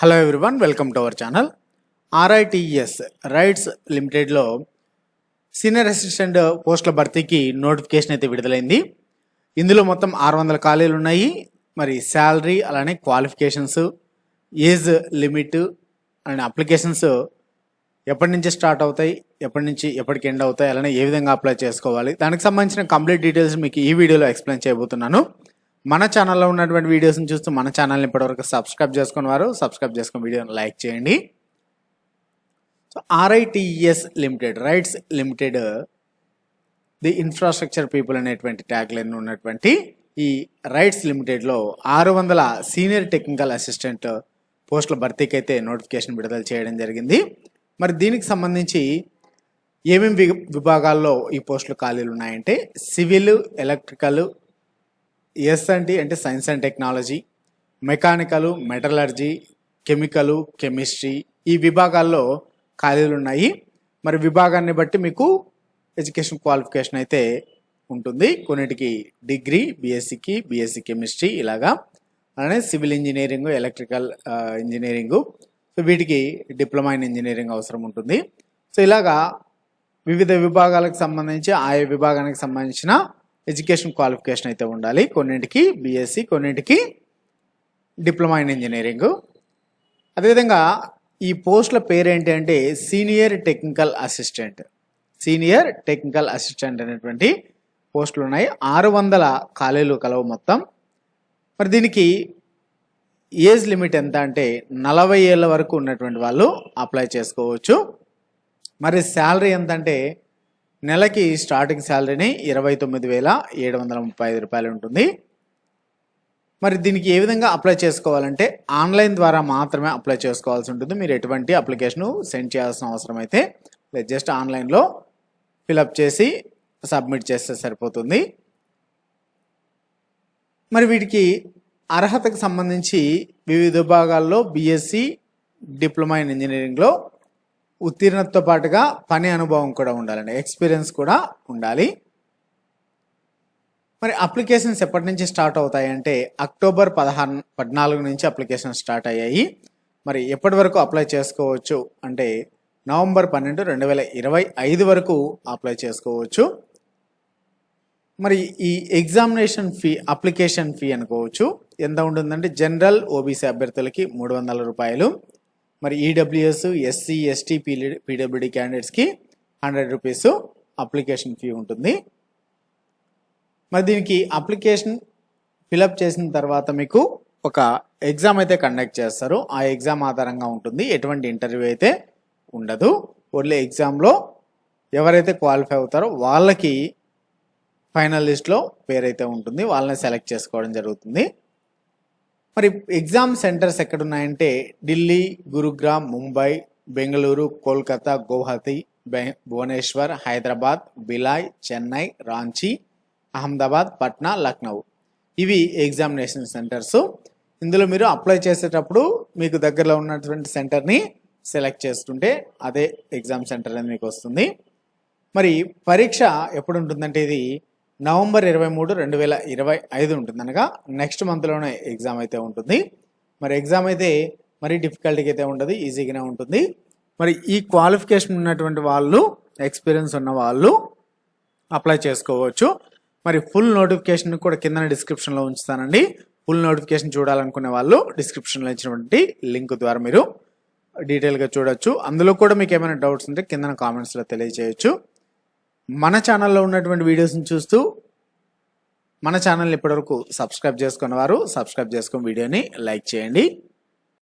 Hello everyone welcome to our channel RITES RITES లిమిటెడ్లో senior assistant పోస్టుల భర్తీకి notification అయితే విడుదలైంది. ఇందులో మొత్తం ఆరు వందల ఖాళీలు ఉన్నాయి. మరి శాలరీ అలానే qualifications age limit and applications ఎప్పటి నుంచి స్టార్ట్ అవుతాయి ఎప్పటి నుంచి ఎప్పటికి ఎండ్ అవుతాయి అలానే ఏ విధంగా అప్లై చేసుకోవాలి. దానికి సంబంధించిన కంప్లీట్ డీటెయిల్స్ మీకు ఈ వీడియోలో ఎక్స్ప్లెయిన్ చేయబోతున్నాను. మన ఛానల్లో ఉన్నటువంటి వీడియోస్ని చూస్తూ మన ఛానల్ని ఇప్పటివరకు సబ్స్క్రైబ్ చేసుకున్న వారు సబ్స్క్రైబ్ చేసుకుని వీడియోని లైక్ చేయండి. So RITES limited RITES limited the infrastructure people అనేటువంటి ట్యాగ్ లైన్ ఉన్నటువంటి ఈ రైట్స్ లిమిటెడ్లో ఆరు వందల సీనియర్ టెక్నికల్ అసిస్టెంట్ పోస్టుల భర్తీకి అయితే నోటిఫికేషన్ విడుదల చేయడం జరిగింది. మరి దీనికి సంబంధించి ఏమేమి విభాగాల్లో ఈ పోస్టులు ఖాళీలు ఉన్నాయంటే సివిల్ ఎలక్ట్రికల్ ఎస్ అంటే అంటే science and technology mechanical metallurgy chemical chemistry ఈ విభాగాల్లో ఖాళీలు ఉన్నాయి. మరి విభాగాన్ని బట్టి మీకు ఎడ్యుకేషన్ క్వాలిఫికేషన్ అయితే ఉంటుంది. కొన్నిటికి డిగ్రీ బీఎస్సీకి బీఎస్సీ కెమిస్ట్రీ ఇలాగా. అలానే civil engineering electrical engineering. So వీటికి డిప్లొమా ఇన్ ఇంజనీరింగ్ అవసరం ఉంటుంది. సో ఇలాగా వివిధ విభాగాలకు సంబంధించి ఆయా విభాగానికి సంబంధించిన ఎడ్యుకేషన్ క్వాలిఫికేషన్ అయితే ఉండాలి. కొన్నింటికి బీఎస్సీ కొన్నింటికి డిప్లొమా ఇన్ ఇంజనీరింగ్. అదేవిధంగా ఈ పోస్టుల పేరు ఏంటి అంటే senior technical assistant. Senior technical assistant అనేటువంటి పోస్టులు ఉన్నాయి. ఆరు వందల ఖాళీలు కలవు మొత్తం. మరి దీనికి ఏజ్ లిమిట్ ఎంత అంటే నలభై ఏళ్ళ వరకు ఉన్నటువంటి వాళ్ళు అప్లై చేసుకోవచ్చు. మరి శాలరీ ఎంత అంటే నెలకి స్టార్టింగ్ శాలరీని ఇరవై తొమ్మిది వేల ఏడు వందల ముప్పై ఐదు రూపాయలు ఉంటుంది. మరి దీనికి ఏ విధంగా అప్లై చేసుకోవాలంటే ఆన్లైన్ ద్వారా మాత్రమే అప్లై చేసుకోవాల్సి ఉంటుంది. మీరు ఎటువంటి అప్లికేషను సెండ్ చేయాల్సిన అవసరం అయితే లేదు జస్ట్ ఆన్లైన్లో ఫిలప్ చేసి సబ్మిట్ చేస్తే సరిపోతుంది. మరి వీటికి అర్హతకు సంబంధించి వివిధ విభాగాల్లో బీఎస్సీ డిప్లొమా ఇన్ ఇంజనీరింగ్లో ఉత్తీర్ణతతో పాటుగా పని అనుభవం కూడా ఉండాలండి. ఎక్స్పీరియన్స్ కూడా ఉండాలి. మరి అప్లికేషన్స్ ఎప్పటి నుంచి స్టార్ట్ అవుతాయంటే అక్టోబర్ పదహారు పద్నాలుగు నుంచి అప్లికేషన్ స్టార్ట్ అయ్యాయి. మరి ఎప్పటి వరకు అప్లై చేసుకోవచ్చు అంటే నవంబర్ పన్నెండు రెండు వేల ఇరవై ఐదు వరకు అప్లై చేసుకోవచ్చు. మరి ఈ ఎగ్జామినేషన్ ఫీ అప్లికేషన్ ఫీ అనుకోవచ్చు. ఎంత ఉంటుందంటే జనరల్ ఓబీసీ అభ్యర్థులకి మూడు వందల రూపాయలు. మరి ఈడబ్ల్యూఎస్ ఎస్సీ ఎస్టీ పీడబ్ల్యూడి క్యాండిడేట్స్కి హండ్రెడ్ రూపీస్ అప్లికేషన్ ఫీ ఉంటుంది. మరి దీనికి అప్లికేషన్ ఫిలప్ చేసిన తర్వాత మీకు ఒక ఎగ్జామ్ అయితే కండక్ట్ చేస్తారు. ఆ ఎగ్జామ్ ఆధారంగా ఉంటుంది. ఎటువంటి ఇంటర్వ్యూ అయితే ఉండదు. ఓన్లీ ఎగ్జామ్లో ఎవరైతే క్వాలిఫై అవుతారో వాళ్ళకి ఫైనల్ లిస్ట్లో పేరైతే ఉంటుంది. వాళ్ళని సెలెక్ట్ చేసుకోవడం జరుగుతుంది. మరి ఎగ్జామ్ సెంటర్స్ ఎక్కడ ఉన్నాయంటే ఢిల్లీ గురుగ్రామ్ ముంబై బెంగళూరు కోల్కతా గౌహతి బె- భువనేశ్వర్ హైదరాబాద్ బిలాయ్ చెన్నై రాంచీ అహ్మదాబాద్ పట్నా లక్నౌ. ఇవి ఎగ్జామినేషన్ సెంటర్స్. ఇందులో మీరు అప్లై చేసేటప్పుడు మీకు దగ్గరలో ఉన్నటువంటి సెంటర్ని సెలెక్ట్ చేసుకుంటే అదే ఎగ్జామ్ సెంటర్ అనేది మీకు వస్తుంది. మరి పరీక్ష ఎప్పుడు ఉంటుందంటే ఇది నవంబర్ ఇరవై మూడు రెండు వేల ఇరవై ఐదు ఉంటుంది అనగా నెక్స్ట్ మంత్లోనే ఎగ్జామ్ అయితే ఉంటుంది. మరి ఎగ్జామ్ అయితే మరి డిఫికల్టీగా అయితే ఉండదు ఈజీగానే ఉంటుంది. మరి ఈ క్వాలిఫికేషన్ ఉన్నటువంటి వాళ్ళు ఎక్స్పీరియన్స్ ఉన్న వాళ్ళు అప్లై చేసుకోవచ్చు. మరి ఫుల్ నోటిఫికేషన్ కూడా కింద డిస్క్రిప్షన్లో ఉంచుతానండి. ఫుల్ నోటిఫికేషన్ చూడాలనుకునే వాళ్ళు డిస్క్రిప్షన్లో ఇచ్చినటువంటి లింక్ ద్వారా మీరు డీటెయిల్గా చూడొచ్చు. అందులో కూడా మీకు ఏమైనా డౌట్స్ ఉంటే కింద కామెంట్స్లో తెలియజేయచ్చు. మన ఛానల్లో ఉన్నటువంటి వీడియోస్ని చూస్తూ మన ఛానల్ ఇప్పటివరకు సబ్స్క్రైబ్ చేసుకున్న వారు సబ్స్క్రైబ్ చేసుకుని వీడియోని లైక్ చేయండి.